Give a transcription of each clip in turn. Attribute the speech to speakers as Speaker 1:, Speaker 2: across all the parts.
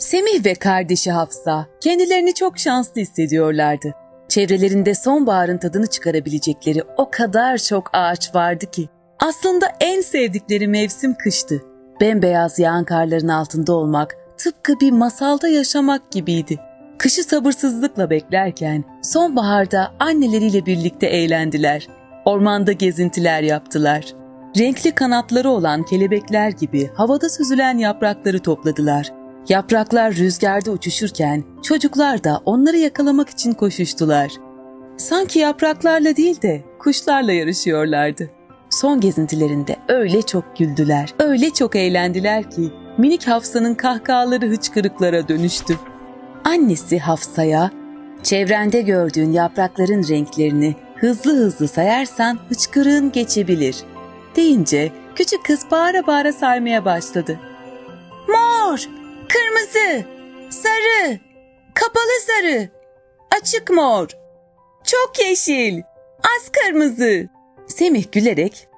Speaker 1: Semih ve kardeşi Hafsa kendilerini çok şanslı hissediyorlardı. Çevrelerinde sonbaharın tadını çıkarabilecekleri o kadar çok ağaç vardı ki. Aslında en sevdikleri mevsim kıştı. Bembeyaz yağan karların altında olmak tıpkı bir masalda yaşamak gibiydi. Kışı sabırsızlıkla beklerken sonbaharda anneleriyle birlikte eğlendiler. Ormanda gezintiler yaptılar. Renkli kanatları olan kelebekler gibi havada süzülen yaprakları topladılar. Yapraklar rüzgarda uçuşurken çocuklar da onları yakalamak için koşuştular. Sanki yapraklarla değil de kuşlarla yarışıyorlardı. Son gezintilerinde öyle çok güldüler, öyle çok eğlendiler ki minik Hafsa'nın kahkahaları hıçkırıklara dönüştü. Annesi Hafsa'ya, çevrende gördüğün yaprakların renklerini hızlı hızlı sayarsan hıçkırığın geçebilir deyince küçük kız bağıra bağıra saymaya başladı. Mor, kırmızı, sarı, kapalı sarı, açık mor, çok yeşil, az kırmızı. Semih gülerek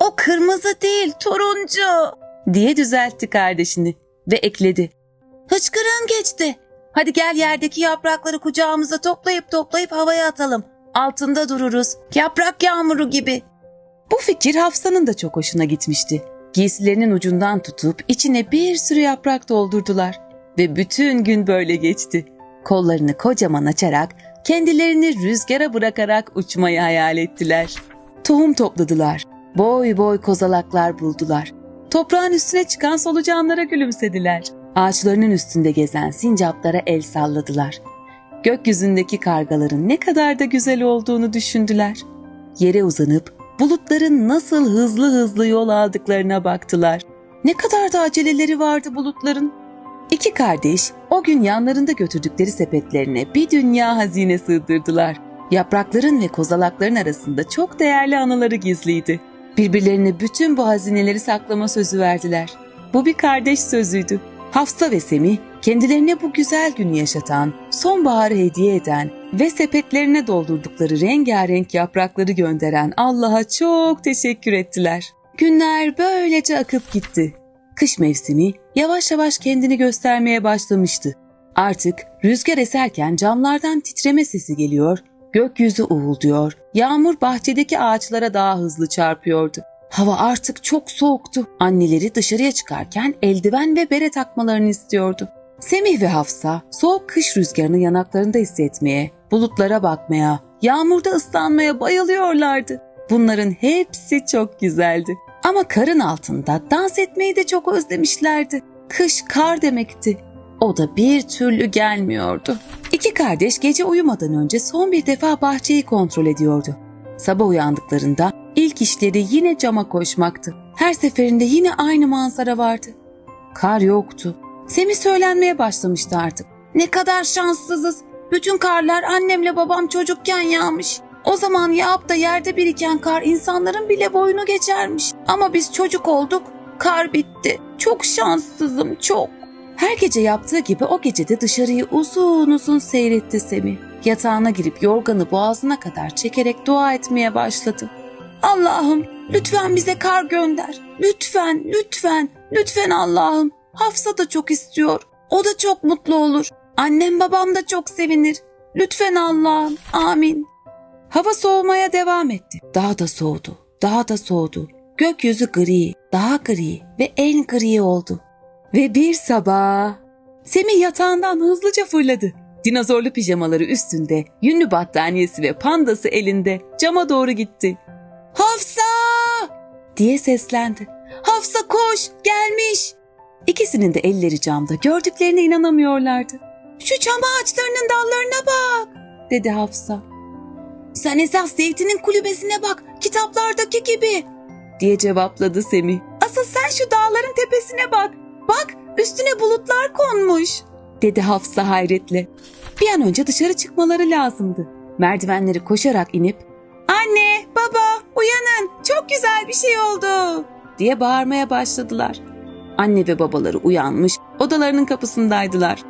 Speaker 1: o kırmızı değil turuncu diye düzeltti kardeşini ve ekledi. Hıçkırığın geçti. Hadi gel yerdeki yaprakları kucağımıza toplayıp toplayıp havaya atalım. Altında dururuz. Yaprak yağmuru gibi. Bu fikir Hafsa'nın da çok hoşuna gitmişti. Giysilerinin ucundan tutup içine bir sürü yaprak doldurdular. Ve bütün gün böyle geçti. Kollarını kocaman açarak kendilerini rüzgara bırakarak uçmayı hayal ettiler. Tohum topladılar. Boy boy kozalaklar buldular. Toprağın üstüne çıkan solucanlara gülümsediler. Ağaçlarının üstünde gezen sincaplara el salladılar. Gökyüzündeki kargaların ne kadar da güzel olduğunu düşündüler. Yere uzanıp bulutların nasıl hızlı hızlı yol aldıklarına baktılar. Ne kadar da aceleleri vardı bulutların. İki kardeş o gün yanlarında götürdükleri sepetlerine bir dünya hazine sığdırdılar. Yaprakların ve kozalakların arasında çok değerli anıları gizliydi. Birbirlerine bütün bu hazineleri saklama sözü verdiler. Bu bir kardeş sözüydü. Hafsa ve Semih kendilerine bu güzel günü yaşatan, sonbaharı hediye eden ve sepetlerine doldurdukları rengarenk yaprakları gönderen Allah'a çok teşekkür ettiler. Günler böylece akıp gitti. Kış mevsimi yavaş yavaş kendini göstermeye başlamıştı. Artık rüzgar eserken camlardan titreme sesi geliyor, gökyüzü uğulduyor, yağmur bahçedeki ağaçlara daha hızlı çarpıyordu. Hava artık çok soğuktu. Anneleri dışarıya çıkarken eldiven ve bere takmalarını istiyordu. Semih ve Hafsa soğuk kış rüzgarını yanaklarında hissetmeye, bulutlara bakmaya, yağmurda ıslanmaya bayılıyorlardı. Bunların hepsi çok güzeldi. Ama karın altında dans etmeyi de çok özlemişlerdi. Kış kar demekti. O da bir türlü gelmiyordu. İki kardeş gece uyumadan önce son bir defa bahçeyi kontrol ediyordu. Sabah uyandıklarında ilk işleri yine cama koşmaktı. Her seferinde yine aynı manzara vardı. Kar yoktu. Semih söylenmeye başlamıştı artık. Ne kadar şanssızız. Bütün karlar annemle babam çocukken yağmış. O zaman yağıp da yerde biriken kar insanların bile boyunu geçermiş. Ama biz çocuk olduk, kar bitti. Çok şanssızım, çok. Her gece yaptığı gibi o gece de dışarıyı uzun uzun seyretti Semih. Yatağına girip yorganı boğazına kadar çekerek dua etmeye başladı. Allah'ım lütfen bize kar gönder. Lütfen, lütfen, lütfen Allah'ım. Hafsa da çok istiyor. O da çok mutlu olur. Annem babam da çok sevinir. Lütfen Allah'ım. Amin. Hava soğumaya devam etti. Daha da soğudu. Daha da soğudu. Gökyüzü gri, daha gri ve en gri oldu. Ve bir sabah Semih yatağından hızlıca fırladı. Dinozorlu pijamaları üstünde, yünlü battaniyesi ve pandası elinde cama doğru gitti. Hafsa! diye seslendi. Hafsa koş, gelmiş. İkisinin de elleri camda, gördüklerine inanamıyorlardı. Şu çam ağaçlarının dallarına bak, dedi Hafsa. Sen esas zeytinin kulübesine bak, kitaplardaki gibi, diye cevapladı Semih. Asıl sen şu dağların tepesine bak, bak üstüne bulutlar konmuş, dedi Hafsa hayretle. Bir an önce dışarı çıkmaları lazımdı. Merdivenleri koşarak inip, Anne, baba, uyanın, çok güzel bir şey oldu, diye bağırmaya başladılar. Anne ve babaları uyanmış, odalarının kapısındaydılar.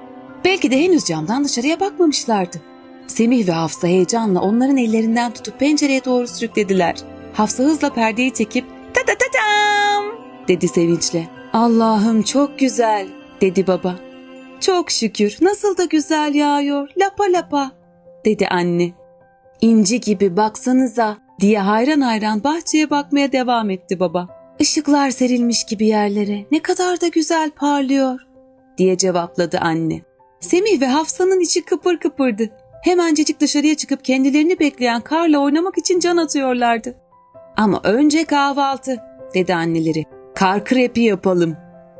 Speaker 1: Belki de henüz camdan dışarıya bakmamışlardı. Semih ve Hafsa heyecanla onların ellerinden tutup pencereye doğru sürüklediler. Hafsa hızla perdeyi çekip ta ta ta tam dedi sevinçle. Allah'ım çok güzel dedi baba. Çok şükür nasıl da güzel yağıyor lapa lapa dedi anne. İnci gibi baksanıza diye hayran hayran bahçeye bakmaya devam etti baba. Işıklar serilmiş gibi yerlere ne kadar da güzel parlıyor diye cevapladı anne. Semih ve Hafsa'nın içi kıpır kıpırdı. Hemencecik dışarıya çıkıp kendilerini bekleyen karla oynamak için can atıyorlardı. Ama önce kahvaltı dedi anneleri. Kar krepi yapalım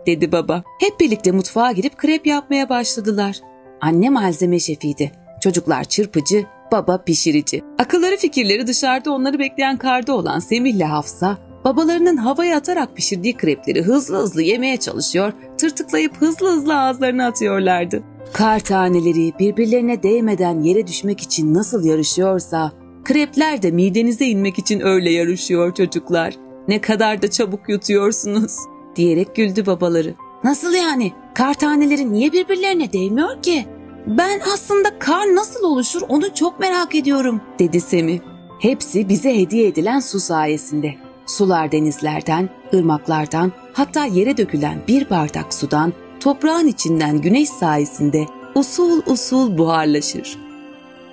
Speaker 1: dedi baba. Hep birlikte mutfağa girip krep yapmaya başladılar. Anne malzeme şefiydi. Çocuklar çırpıcı, baba pişirici. Akılları fikirleri dışarıda onları bekleyen karda olan Semih ile Hafsa, babalarının havaya atarak pişirdiği krepleri hızlı hızlı yemeye çalışıyor, tırtıklayıp hızlı hızlı ağızlarına atıyorlardı. Kar taneleri birbirlerine değmeden yere düşmek için nasıl yarışıyorsa, krepler de midenize inmek için öyle yarışıyor çocuklar. Ne kadar da çabuk yutuyorsunuz diyerek güldü babaları. Nasıl yani? Kar taneleri niye birbirlerine değmiyor ki? Ben aslında kar nasıl oluşur onu çok merak ediyorum dedi Semih. Hepsi bize hediye edilen su sayesinde. Sular denizlerden, ırmaklardan, hatta yere dökülen bir bardak sudan, toprağın içinden güneş sayesinde usul usul buharlaşır.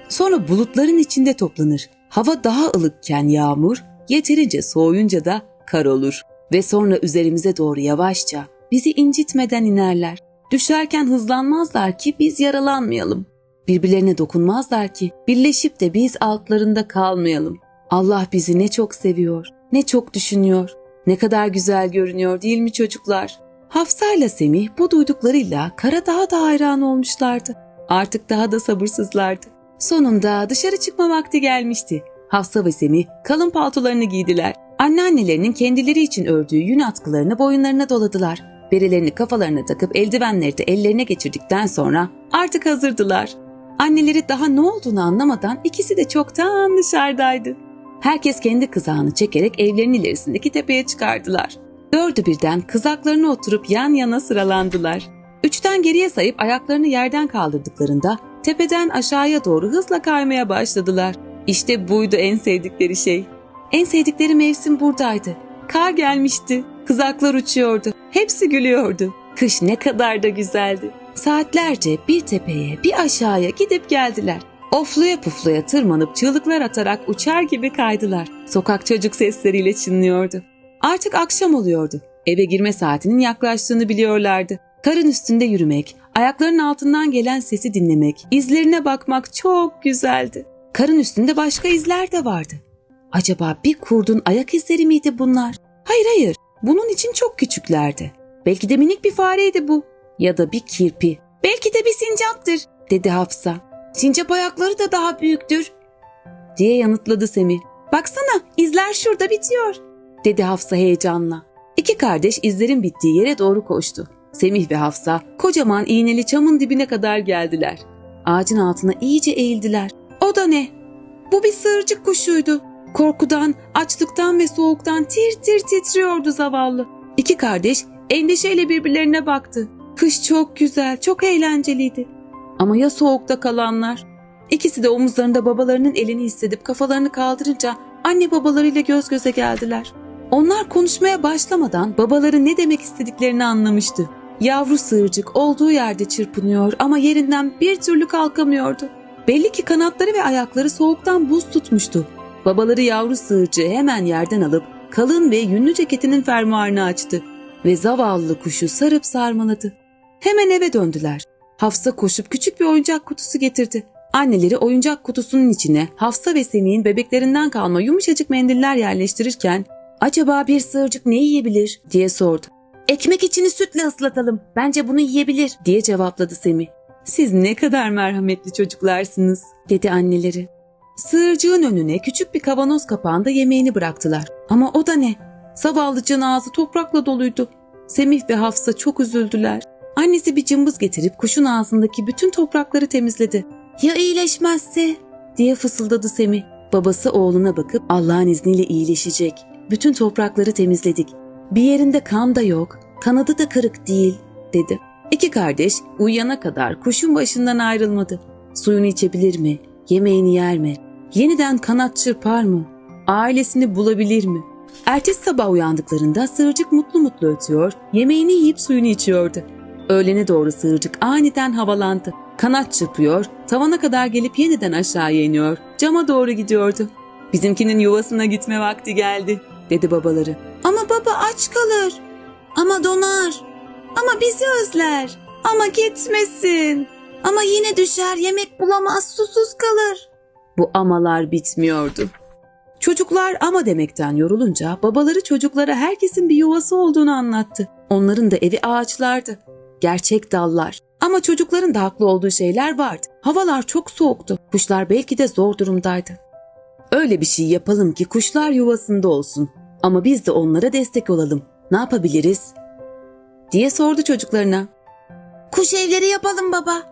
Speaker 1: Sonra bulutların içinde toplanır. Hava daha ılıkken yağmur, yeterince soğuyunca da kar olur. Ve sonra üzerimize doğru yavaşça, bizi incitmeden inerler. Düşerken hızlanmazlar ki biz yaralanmayalım. Birbirlerine dokunmazlar ki birleşip de biz altlarında kalmayalım. Allah bizi ne çok seviyor, ne çok düşünüyor. Ne kadar güzel görünüyor değil mi çocuklar? Hafsa ile Semih bu duyduklarıyla kara daha da hayran olmuşlardı. Artık daha da sabırsızlardı. Sonunda dışarı çıkma vakti gelmişti. Hafsa ve Semih kalın paltolarını giydiler. Anneannelerinin kendileri için ördüğü yün atkılarını boyunlarına doladılar. Berelerini kafalarına takıp eldivenleri de ellerine geçirdikten sonra artık hazırdılar. Anneleri daha ne olduğunu anlamadan ikisi de çoktan dışarıdaydı. Herkes kendi kızağını çekerek evlerinin ilerisindeki tepeye çıkardılar. Dördü birden kızaklarına oturup yan yana sıralandılar. Üçten geriye sayıp ayaklarını yerden kaldırdıklarında tepeden aşağıya doğru hızla kaymaya başladılar. İşte buydu en sevdikleri şey. En sevdikleri mevsim buradaydı. Kar gelmişti. Kızaklar uçuyordu. Hepsi gülüyordu. Kış ne kadar da güzeldi. Saatlerce bir tepeye bir aşağıya gidip geldiler. Ofluya pufluya tırmanıp çığlıklar atarak uçar gibi kaydılar. Sokak çocuk sesleriyle çınlıyordu. Artık akşam oluyordu. Eve girme saatinin yaklaştığını biliyorlardı. Karın üstünde yürümek, ayaklarının altından gelen sesi dinlemek, izlerine bakmak çok güzeldi. Karın üstünde başka izler de vardı. Acaba bir kurdun ayak izleri miydi bunlar? Hayır hayır, bunun için çok küçüklerdi. Belki de minik bir fareydi bu. Ya da bir kirpi. Belki de bir sincaptır, dedi Hafsa. Sincap ayakları da daha büyüktür, diye yanıtladı Semih. Baksana, izler şurada bitiyor, dedi Hafsa heyecanla. İki kardeş izlerin bittiği yere doğru koştu. Semih ve Hafsa kocaman iğneli çamın dibine kadar geldiler. Ağacın altına iyice eğildiler. O da ne? Bu bir sığırcık kuşuydu. Korkudan, açlıktan ve soğuktan tir tir titriyordu zavallı. İki kardeş endişeyle birbirlerine baktı. Kış çok güzel, çok eğlenceliydi. Ama ya soğukta kalanlar? İkisi de omuzlarında babalarının elini hissedip kafalarını kaldırınca anne babalarıyla göz göze geldiler. Onlar konuşmaya başlamadan babaları ne demek istediklerini anlamıştı. Yavru sığırcık olduğu yerde çırpınıyor ama yerinden bir türlü kalkamıyordu. Belli ki kanatları ve ayakları soğuktan buz tutmuştu. Babaları yavru sığırcığı hemen yerden alıp kalın ve yünlü ceketinin fermuarını açtı ve zavallı kuşu sarıp sarmaladı. Hemen eve döndüler. Hafsa koşup küçük bir oyuncak kutusu getirdi. Anneleri oyuncak kutusunun içine Hafsa ve Semih'in bebeklerinden kalma yumuşacık mendiller yerleştirirken acaba bir sığırcık ne yiyebilir diye sordu. Ekmek içini sütle ıslatalım. Bence bunu yiyebilir diye cevapladı Semih. Siz ne kadar merhametli çocuklarsınız dedi anneleri. Sığırcığın önüne küçük bir kavanoz kapağında yemeğini bıraktılar. Ama o da ne? Zavallıcığın ağzı toprakla doluydu. Semih ve Hafsa çok üzüldüler. Annesi bir cımbız getirip kuşun ağzındaki bütün toprakları temizledi. Ya iyileşmezse? diye fısıldadı Semih. Babası oğluna bakıp Allah'ın izniyle iyileşecek. Bütün toprakları temizledik. Bir yerinde kan da yok, kanadı da kırık değil, dedi. İki kardeş uyuyana kadar kuşun başından ayrılmadı. Suyunu içebilir mi? Yemeğini yer mi? Yeniden kanat çırpar mı? Ailesini bulabilir mi? Ertesi sabah uyandıklarında sığırcık mutlu mutlu ötüyor, yemeğini yiyip suyunu içiyordu. Öğlene doğru sığırcık aniden havalandı. Kanat çırpıyor, tavana kadar gelip yeniden aşağıya iniyor. Cama doğru gidiyordu. Bizimkinin yuvasına gitme vakti geldi, dedi babaları. Ama baba aç kalır. Ama donar. Ama bizi özler. Ama gitmesin. Ama yine düşer, yemek bulamaz, susuz kalır. Bu amalar bitmiyordu. Çocuklar ama demekten yorulunca babaları çocuklara herkesin bir yuvası olduğunu anlattı. Onların da evi ağaçlardı. Gerçek dallar. Ama çocukların da haklı olduğu şeyler vardı. Havalar çok soğuktu. Kuşlar belki de zor durumdaydı. Öyle bir şey yapalım ki kuşlar yuvasında olsun. Ama biz de onlara destek olalım. Ne yapabiliriz? diye sordu çocuklarına. Kuş evleri yapalım baba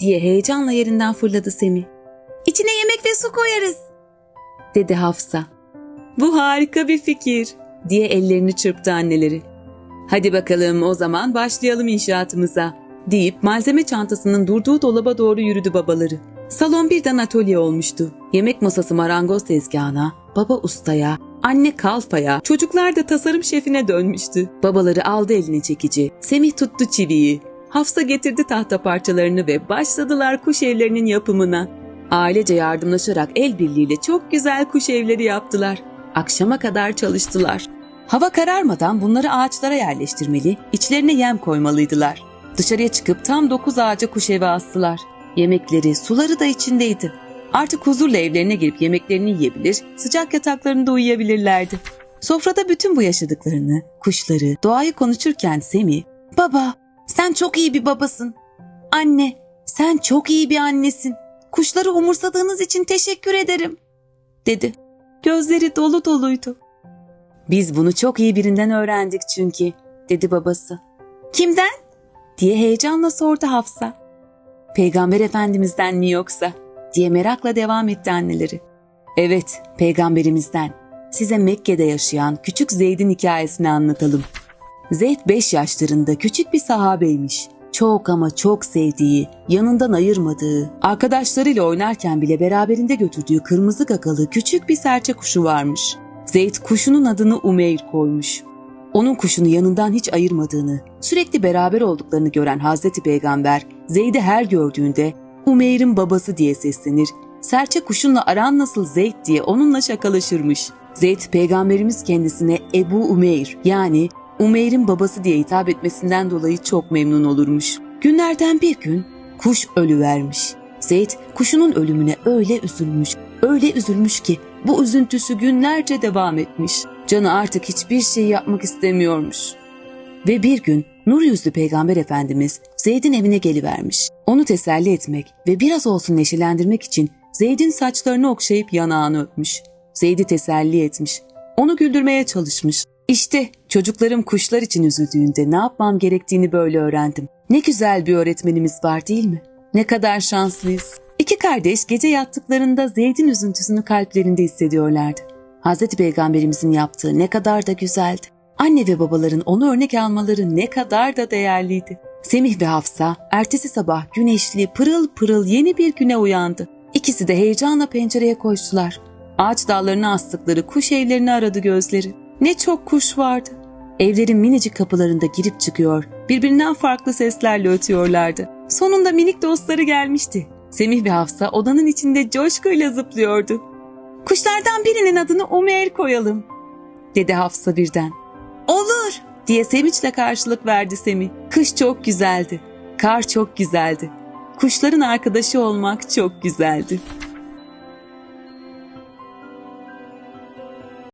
Speaker 1: diye heyecanla yerinden fırladı Semih. İçine yemek ve su koyarız dedi Hafsa. Bu harika bir fikir diye ellerini çırptı anneleri. Hadi bakalım o zaman başlayalım inşaatımıza deyip malzeme çantasının durduğu dolaba doğru yürüdü babaları. Salon birden atölye olmuştu. Yemek masası marangoz tezgahına, baba ustaya, anne kalfaya, çocuklar da tasarım şefine dönmüştü. Babaları aldı eline çekici, Semih tuttu çiviyi. Hafsa getirdi tahta parçalarını ve başladılar kuş evlerinin yapımına. Ailece yardımlaşarak el birliğiyle çok güzel kuş evleri yaptılar. Akşama kadar çalıştılar. Hava kararmadan bunları ağaçlara yerleştirmeli, içlerine yem koymalıydılar. Dışarıya çıkıp tam dokuz ağaca kuş evi astılar. Yemekleri, suları da içindeydi. Artık huzurla evlerine girip yemeklerini yiyebilir, sıcak yataklarında uyuyabilirlerdi. Sofrada bütün bu yaşadıklarını, kuşları, doğayı konuşurken Semi, ''Baba, sen çok iyi bir babasın. Anne, sen çok iyi bir annesin. Kuşları umursadığınız için teşekkür ederim.'' dedi. Gözleri dolu doluydu. ''Biz bunu çok iyi birinden öğrendik çünkü.'' dedi babası. ''Kimden?'' diye heyecanla sordu Hafsa. Peygamber Efendimiz'den mi yoksa? diye merakla devam etti anneleri. Evet, peygamberimizden. Size Mekke'de yaşayan küçük Zeyd'in hikayesini anlatalım. Zeyd 5 yaşlarında küçük bir sahabeymiş. Çok ama çok sevdiği, yanından ayırmadığı, arkadaşlarıyla oynarken bile beraberinde götürdüğü kırmızı gagalı küçük bir serçe kuşu varmış. Zeyd kuşunun adını Umeyr koymuş. Onun kuşunu yanından hiç ayırmadığını, sürekli beraber olduklarını gören Hazreti Peygamber, Zeyd'i her gördüğünde Umeyr'in babası diye seslenir, serçe kuşunla aran nasıl Zeyd diye onunla şakalaşırmış. Zeyd peygamberimiz kendisine Ebu Umeyr yani Umeyr'in babası diye hitap etmesinden dolayı çok memnun olurmuş. Günlerden bir gün kuş ölüvermiş. Zeyd kuşunun ölümüne öyle üzülmüş, öyle üzülmüş ki bu üzüntüsü günlerce devam etmiş. Canı artık hiçbir şey yapmak istemiyormuş. Ve bir gün nur yüzlü peygamber efendimiz Zeyd'in evine gelivermiş. Onu teselli etmek ve biraz olsun neşelendirmek için Zeyd'in saçlarını okşayıp yanağını öpmüş. Zeyd'i teselli etmiş. Onu güldürmeye çalışmış. İşte çocuklarım kuşlar için üzüldüğünde ne yapmam gerektiğini böyle öğrendim. Ne güzel bir öğretmenimiz var değil mi? Ne kadar şanslıyız. İki kardeş gece yattıklarında Zeyd'in üzüntüsünü kalplerinde hissediyorlardı. Hazreti Peygamberimizin yaptığı ne kadar da güzeldi. Anne ve babaların onu örnek almaları ne kadar da değerliydi. Semih ve Hafsa ertesi sabah güneşli pırıl pırıl yeni bir güne uyandı. İkisi de heyecanla pencereye koştular. Ağaç dallarına astıkları kuş evlerini aradı gözleri. Ne çok kuş vardı. Evlerin minicik kapılarında girip çıkıyor, birbirinden farklı seslerle ötüyorlardı. Sonunda minik dostları gelmişti. Semih ve Hafsa odanın içinde coşkuyla zıplıyordu. Kuşlardan birinin adını Umeyr koyalım, dedi Hafsa birden. Olur, diye sevinçle karşılık verdi Semih. Kış çok güzeldi, kar çok güzeldi. Kuşların arkadaşı olmak çok güzeldi.